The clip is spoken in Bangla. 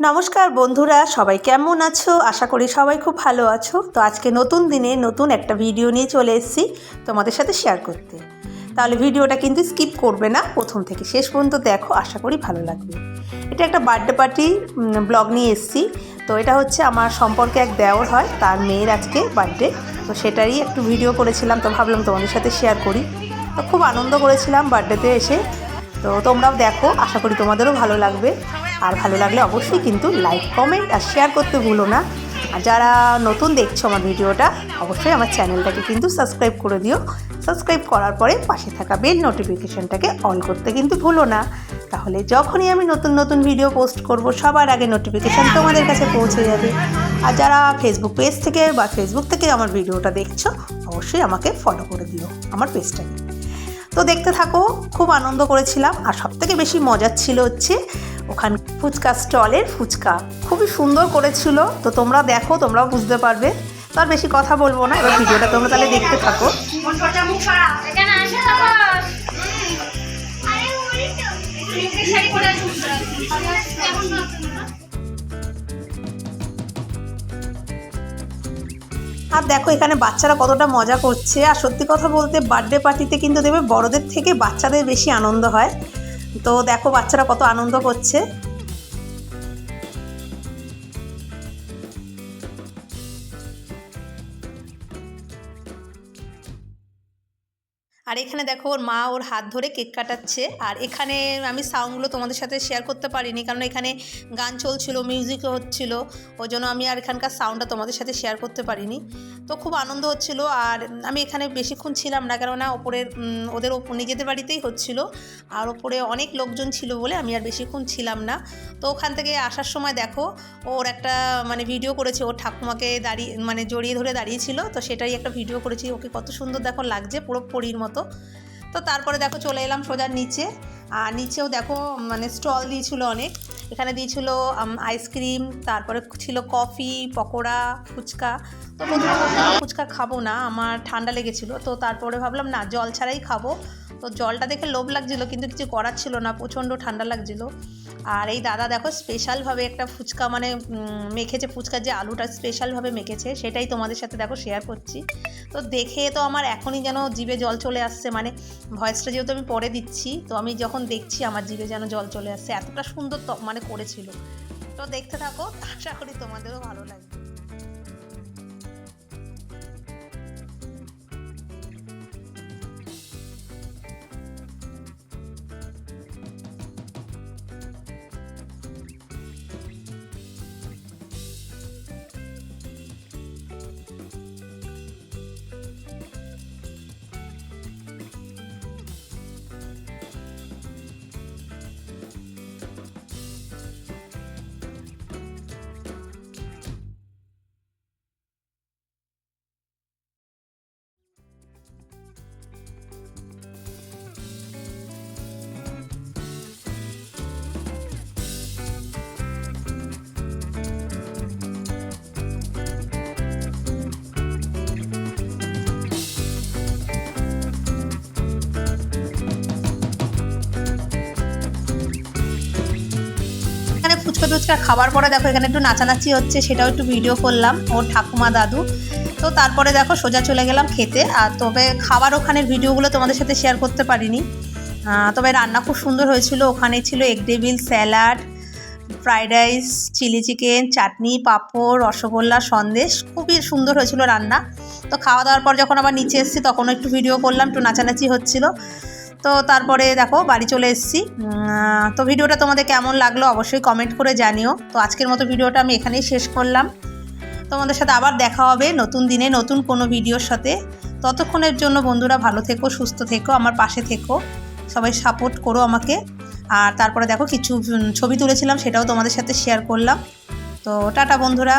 নমস্কার বন্ধুরা, সবাই কেমন আছো? আশা করি সবাই খুব ভালো আছো। তো আজকে নতুন দিনে নতুন একটা ভিডিও নিয়ে চলে এসেছি তোমাদের সাথে শেয়ার করতে। তাহলে ভিডিওটা কিন্তু স্কিপ করবে না, প্রথম থেকে শেষ পর্যন্ত দেখো, আশা করি ভালো লাগবে। এটা একটা বার্থডে পার্টি ব্লগ নিয়ে এসেছি। তো এটা হচ্ছে আমার সম্পর্কে এক দেওর হয়, তার মেয়ের আজকে বার্থডে তো সেটারই একটু ভিডিও করেছিলাম, তো ভাবলাম তোমাদের সাথে শেয়ার করি। তো খুব আনন্দ করেছিলাম বার্থডেতে এসে। তো তোমরাও দেখো, আশা করি তোমাদেরও ভালো লাগবে। আর ভালো লাগলে অবশ্যই কিন্তু লাইক কমেন্ট আর শেয়ার করতে ভুলো না। আর যারা নতুন দেখছ আমার ভিডিওটা, অবশ্যই আমার চ্যানেলটাকে কিন্তু সাবস্ক্রাইব করে দিও। সাবস্ক্রাইব করার পরে পাশে থাকা বেল নোটিফিকেশনটাকে অন করতে কিন্তু ভুলো না। তাহলে যখনই আমি নতুন নতুন ভিডিও পোস্ট করব, সবার আগে নোটিফিকেশান তোমাদের কাছে পৌঁছে যাবে। আর যারা ফেসবুক পেজ থেকে বা ফেসবুক থেকে আমার ভিডিওটা দেখছ, অবশ্যই আমাকে ফলো করে দিও আমার পেজটাকে তো দেখতে থাকো, খুব আনন্দ করেছিলাম। আর সবথেকে বেশি মজার ছিল হচ্ছে ওখান ফুচকা স্টলের ফুচকা। খুবই সুন্দর করেছিল, তো তোমরা দেখো, তোমরাও বুঝতে পারবে। তো আর বেশি কথা বলব না, এবার ভিডিওটা তোমরা তাহলে দেখতে থাকো। আর দেখো, এখানে বাচ্চারা কতটা মজা করছে। আর সত্যি কথা বলতে বার্থডে পার্টিতে কিন্তু দেবে বড়দের থেকে বাচ্চাদের বেশি আনন্দ হয়। তো দেখো বাচ্চারা কত আনন্দ করছে। আর এখানে দেখো ওর মা ওর হাত ধরে কেক কাটাচ্ছে। আর এখানে আমি সাউন্ডগুলো তোমাদের সাথে শেয়ার করতে পারিনি, কারণ এখানে গান চলছিল মিউজিকও হচ্ছিল, ওই জন্য আমি আর এখানকার সাউন্ডটা তোমাদের সাথে শেয়ার করতে পারিনি। তো খুব আনন্দ হচ্ছিল আর আমি এখানে বেশিক্ষণ ছিলাম না কেননা ওপরের ওদের নিজেদের বাড়িতেই হচ্ছিল। আর ওপরে অনেক লোকজন ছিল বলে আমি আর বেশিক্ষণ ছিলাম না। তো ওখান থেকে আসার সময় দেখো, ওর একটা মানে ভিডিও করেছে। ওর ঠাকুমাকে দাঁড়িয়ে মানে জড়িয়ে ধরে দাঁড়িয়েছিল। তো সেটাই একটা ভিডিও করেছি। ওকে কত সুন্দর দেখো লাগছে, পুরো পরীর মতো। তো তারপরে দেখো চলে এলাম সোজার নিচে। আর নিচেও দেখো মানে স্টল দিয়েছিল অনেক। এখানে দিয়েছিল আইসক্রিম, তারপরে ছিল কফি, পকোড়া, ফুচকা। তো ফুচকা খাব না, আমার ঠান্ডা লেগেছিলো। তো তারপরে ভাবলাম, না, জল ছাড়াই খাব। তো জলটা দেখে লোভ লাগছিল, কিন্তু কিছু করার ছিল না, প্রচণ্ড ঠান্ডা লাগছিল। আর এই দাদা দেখো স্পেশালভাবে একটা ফুচকা মানে মেখেছে, ফুচকার যে আলুটা স্পেশালভাবে মেখেছে, সেটাই তোমাদের সাথে দেখো শেয়ার করছি। তো দেখে তো আমার এখনই যেন জিভে জল চলে আসছে মানে ভয়েসটা যেহেতু আমি পরে দিচ্ছি, তো আমি যখন দেখছি আমার জিভে যেন জল চলে আসছে, এতটা সুন্দর মানে করেছিল। তো দেখতে থাকো, আশা করি তোমাদেরও ভালো লাগবে। ফুচকা টুচকা খাবার পরে দেখো এখানে একটু নাচানাচি হচ্ছে, সেটাও একটু ভিডিও করলাম, ওর ঠাকুমা দাদু। তো তারপরে দেখো সোজা চলে গেলাম খেতে। আর তবে খাবার ওখানের ভিডিওগুলো তোমাদের সাথে শেয়ার করতে পারিনি। তবে রান্না খুব সুন্দর হয়েছিল। ওখানে ছিল egg table salad fried rice chilli chicken chutney papad, rasgulla, sandesh. খুবই সুন্দর হয়েছিল রান্না। তো খাওয়া দাওয়ার পর যখন আবার নিচে এসেছি, তখনও একটু ভিডিও করলাম, একটু নাচানাচি হচ্ছিল। তো তারপরে দেখো, বাড়ি চলে এসেছি। তো ভিডিওটা তোমাদের কেমন লাগল অবশ্যই কমেন্ট করে জানিও। তো আজকের মতো ভিডিওটা আমি এখানেই শেষ করলাম। তোমাদের সাথে আবার দেখা হবে নতুন দিনে নতুন কোনো ভিডিওর সাথে। ততক্ষণের জন্য বন্ধুরা ভালো থেকো, সুস্থ থেকো, আমার পাশে থেকো। সবাই সাপোর্ট করো আমাকে। আর তারপরে দেখো কিছু ছবি তুলেছিলাম, সেটাও তোমাদের সাথে শেয়ার করলাম। তো টাটা বন্ধুরা।